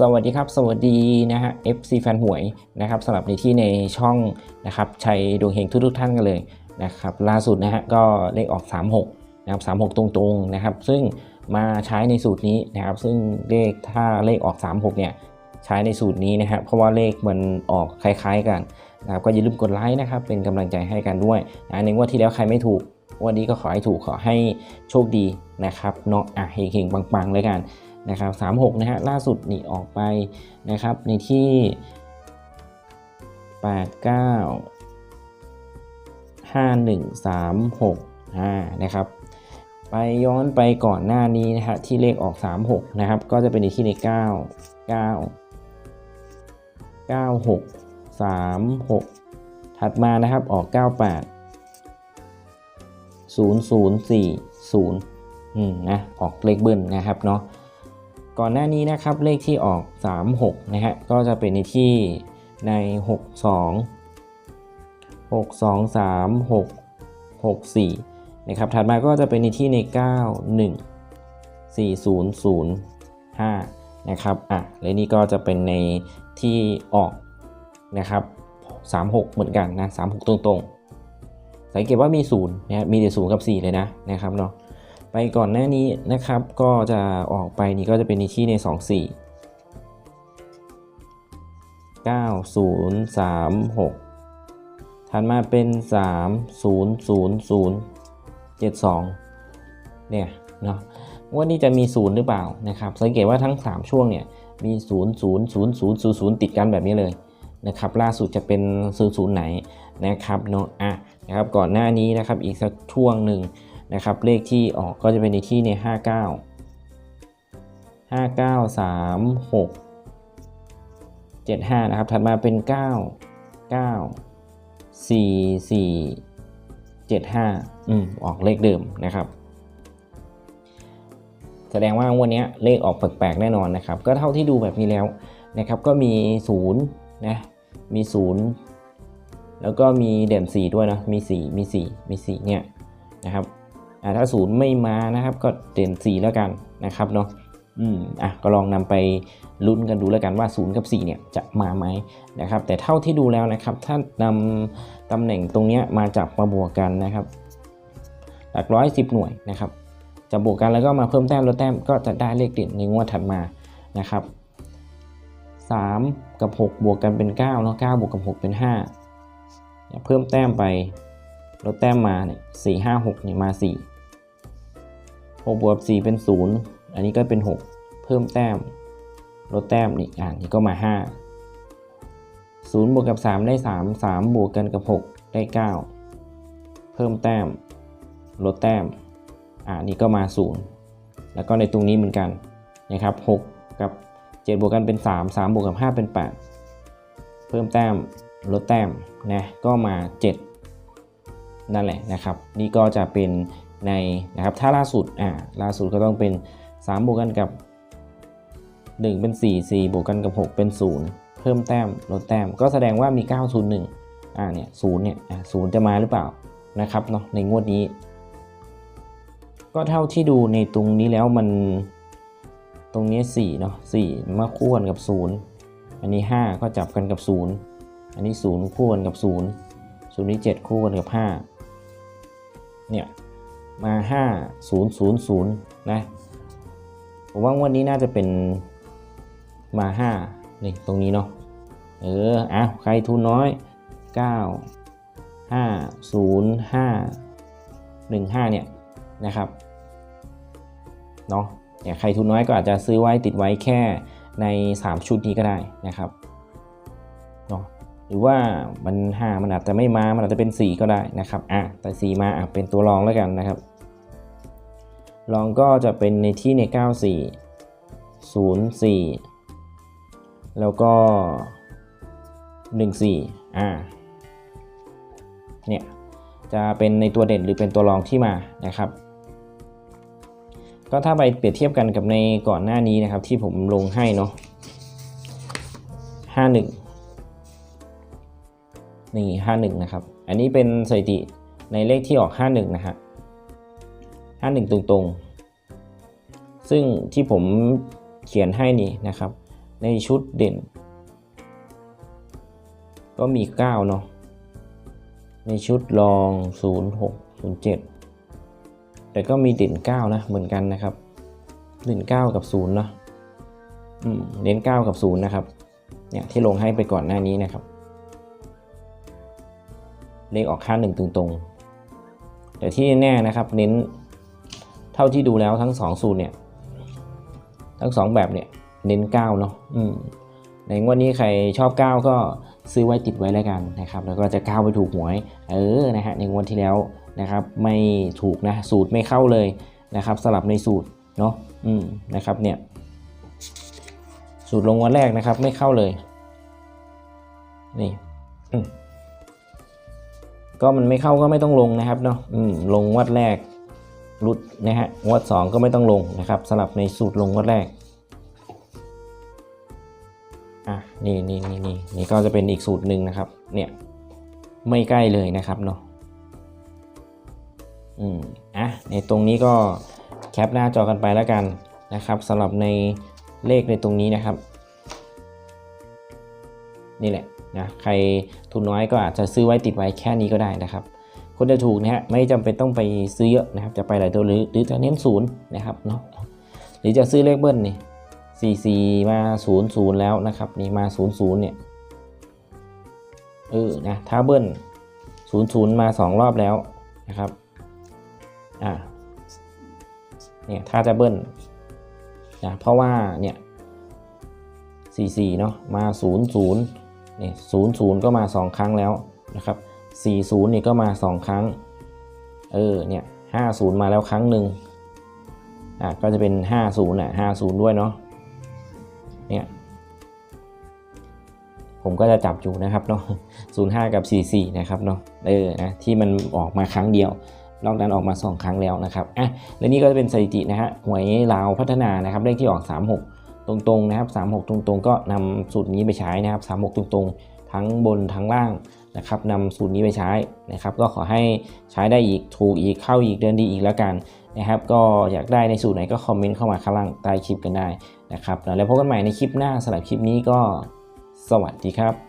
สวัสดีครับ สวัสดีนะฮะ FC แฟนหวยนะครับสำหรับในที่ในช่องนะครับชัยดวงเฮงทุกๆท่านกันเลยนะครับล่าสุดนะฮะก็เลขออก 36นะครับ36 ตรงๆนะครับ ซึ่งมาใช้ในสูตรนี้นะครับ ซึ่งเลขถ้าเลขออก 36 เนี่ยใช้ในสูตรนี้นะฮะเพราะว่าเลขมันออกคล้ายๆกันนะครับก็อย่าลืมกดไลค์นะครับเป็นกำลังใจให้กันด้วยนะในงวดที่แล้วใครไม่ถูกวันนี้ก็ขอให้ถูกขอให้โชคดีนะครับเนาะอะเฮงๆปังๆเลยกัน นะครับ36นะฮะล่าสุดนี่ออกไปนะครับในที่ 8 9 5 1 3 6 5นะครับไปย้อนไปก่อนหน้านี้นะฮะที่เลขออก 36นะครับก็จะเป็นในที่ใน 9 9 9 6 3 6 ถัดมานะครับออก 98 0040อืมนะออกเลขเบิ้ลนะครับเนาะ ก่อนหน้านี้นะครับเลขที่ออก 36 นะฮะก็จะเป็นในที่ใน 62 6 2 3 6 6 4 นะครับ ถัดมาก็จะเป็นในที่ใน 9 1 4 0 0 5 นะครับอะและนี่ก็จะเป็นในที่ออกนะครับ 36 เหมือนกันนะ 36 ตรงๆ สังเกตว่ามี 0 นะมีแต่0กับ 4 เลยนะนะครับเนาะ ไปก่อนหน้านี้นะครับ ก็จะออกไปนี่ก็จะเป็นในที่ใน 2 4 9 0 3 6 ถัดมาเป็น 3 0 0 0 7 2 เนี่ยเนาะว่านี่จะมี 0 หรือเปล่านะครับ สังเกตว่าทั้ง 3 ช่วงเนี่ยมี0 0 0 0 0 0 ติดกันแบบนี้เลยนะครับ ล่าสุดจะเป็น 0 0 ไหนนะครับเนาะอะนะครับก่อนหน้านี้นะครับอีกสักช่วงหนึ่ง นะครับเลขที่ออกก็จะเป็นในที่ใน 59 59 3 6 75 นะครับ ถัดมาเป็น 9 9 4 4 7 5 อืมออกเลขเดิมนะครับ แสดงว่าวันนี้เลขออกแปลกๆแน่นอนนะครับ ก็เท่าที่ดูแบบนี้แล้วนะครับ ก็มี0นะมี 0 แล้วก็มีเด่น4 ด้วยนะมี 4 มี 4 มี 4 เนี่ยนะครับ อ่าถ้า0ไม่มานะครับ ก็เด่น4แล้วกันนะครับเนาะอืมอะก็ลองนำไปลุ้นกันดูแล้วกันว่า 0 กับ 4 เนี่ยจะมาไหมนะครับ แต่เท่าที่ดูแล้วนะครับ ถ้านำตำแหน่งตรงนี้มาจับมาบวกกันนะครับ หลักร้อยสิบหน่วยนะครับจะบวกกันแล้วก็มาเพิ่มแต้มลดแต้มก็จะได้เลขเด่นในงวดถัดมานะครับ 3 กับ 6 บวกกันเป็น9เนาะ9บวกกับ 6 เป็น5เนี่ยเพิ่มแต้มไปลดแต้มมาเนี่ย4 5 6เนี่ยมา 4 6บวกกับ4เป็น 0 อันนี้ก็เป็น 6 เพิ่มแต้ม ลดแต้มอีกอ่านี่ก็มา 5 0 บวกกับ 3 ได้ 3 3 บวกกันกับ 6 ได้ 9 เพิ่มแต้ม ลดแต้ม อ่านี่ก็มา 0 แล้วก็ในตรงนี้เหมือนกันนะครับ 6 กับ 7 บวกกันเป็น 3 3 บวกกับ 5 เป็น 8 เพิ่มแต้ม ลดแต้มนะ ก็มา 7 นั่นแหละนะครับ นี่ก็จะเป็น ในนะครับถ้าล่าสุดอ่าล่าสุดก็ต้องเป็น 3 บวกกันกับ 1 เป็น 4 4 บวกกันกับ 6 เป็น 0 เพิ่มแต้มลดแต้ม ก็แสดงว่ามี 901อ่าเนี่ย0เนี่ยอ่า0จะมาหรือเปล่านะครับเนาะในงวดนี้ ก็เท่าที่ดูในตรงนี้แล้วมันตรงนี้4เนาะ4มาคู่กันกับ 0 อันนี้ 5 ก็จับกันกับ 0 อันนี้ 0 คู่กันกับ 0 0นี้7คู่กันกับ 5เนี่ย มา 5 0 0 0 นะ ผมว่างวันนี้น่าจะเป็นมา 5 นี่ ตรงนี้เนาะ เออ อะ ใครทุนน้อย 9 5 0 5 1 5 เนี่ย นะครับ เนาะเนี่ยใครทุนน้อยก็อาจจะซื้อไว้ติดไว้แค่ใน 3 ชุดนี้ก็ได้นะครับ หรือว่ามัน5มันอาจจะไม่มา มันอาจจะเป็น 4 ก็ได้นะครับอะแต่4มาอะเป็นตัวรองแล้วกันนะครับรองก็จะเป็นในที่ใน 94 04 แล้วก็ 14 อ่าเนี่ยจะเป็นในตัวเด่นหรือเป็นตัวรองที่มานะครับ ก็ถ้าไปเปรียบเทียบกันกับในก่อนหน้านี้นะครับที่ผมลงให้เนาะห้าหนึ่งนี่ห้าหนึ่งนะครับ อันนี้เป็นสถิติในเลขที่ออกห้าหนึ่งนะฮะห้าหนึ่งตรงๆ ซึ่งที่ผมเขียนให้นี่นะครับ ในชุดเด่น ก็มี 9 เนาะ ในชุดรอง 0 6 0 7 แต่ก็มีเด่น 9 นะ เหมือนกันนะครับ เด่น 9 กับ 0 เนาะเน้น 9 กับ 0 นะครับ เนี่ยที่ลงให้ไปก่อนหน้านี้นะครับ เลขออกค่าหนึ่งตรงๆ แต่ที่แน่นะครับเน้นเท่าที่ดูแล้วทั้ง2สูตรเนี่ย ทั้ง 2 แบบเนี่ยเน้น9เนาะอืมในงวดนี้ใครชอบ 9 ก็ซื้อไว้ติดไว้แล้วกันนะครับ แล้วก็จะก้าวไปถูกหวย เออนะฮะในงวดที่แล้วนะครับ ไม่ถูกนะสูตรไม่เข้าเลยนะครับสลับในสูตรเนาะอืมนะครับเนี่ย สูตรลงวันแรกนะครับไม่เข้าเลย นี่อืม ก็มันไม่เข้าก็ไม่ต้องลงนะครับเนาะลงวัดแรกรุดนะฮะงวดสองก็ไม่ต้องลงนะครับสลับในสูตรลงงวดแรกอะนี่นี่นี่นี่นี่ก็จะเป็นอีกสูตรหนึ่งนะครับ เนี่ยไม่ใกล้เลยนะครับเนาะอืมอะในตรงนี้ก็แคปหน้าจอกันไปแล้วกันนะครับสำหรับในเลขในตรงนี้นะครับ นี่แหละ นะใครทุนน้อยก็อาจจะซื้อไว้ติดไว้แค่นี้ก็ได้นะครับ คนจะถูกนะฮะไม่จำเป็นต้องไปซื้อเยอะนะครับ จะไปหลายตัวหรือหรือจะเน้นศูนย์นะครับเนาะหรือจะซื้อเลขเบิ้ลนี่สี่สี่มาศูนย์ศูนย์แล้วนะครับนี่มาศูนย์ศูนย์เนี่ยเออนะถ้าเบิ้ลศูนย์ศูนย์มาสองรอบแล้วนะครับอ่าเนี่ยถ้าจะเบิ้ลนะเพราะว่าเนี่ยสี่สี่เนาะมาศู นี่ศูนย์ศูนย์ก็มาสองครั้งแล้วนะครับสี่ศูนย์นี่ก็มาสองครั้ง เออ เนี่ยห้าศูนย์มาแล้วครั้งหนึ่งอะก็จะเป็นห้าศูนย์อะห้าศูนย์ด้วยเนาะ เนี่ย ผมก็จะจับอยู่นะครับเนาะ05 กับ 44 นะครับเนาะ เออ นะ ที่มันออกมาครั้งเดียว นอกนั้นออกมา 2 ครั้งแล้วนะครับ อะ และนี่ก็จะเป็นสถิตินะฮะ หวยลาวพัฒนานะครับ เลขที่ออก 36 ตรงๆนะครับ 36 ตรงๆ ก็นำสูตรนี้ไปใช้นะครับ 36 ตรงๆ ทั้งบนทั้งล่างนะครับนำสูตรนี้ไปใช้นะครับ ก็ขอให้ใช้ได้อีกถูกอีกเข้าอีกเดินดีอีกแล้วกันนะครับ ก็อยากได้ในสูตรไหนก็คอมเมนต์เข้ามาข้างล่างใต้คลิปกันได้นะครับแล้วพบกันใหม่ในคลิปหน้าสำหรับคลิปนี้ก็สวัสดีครับ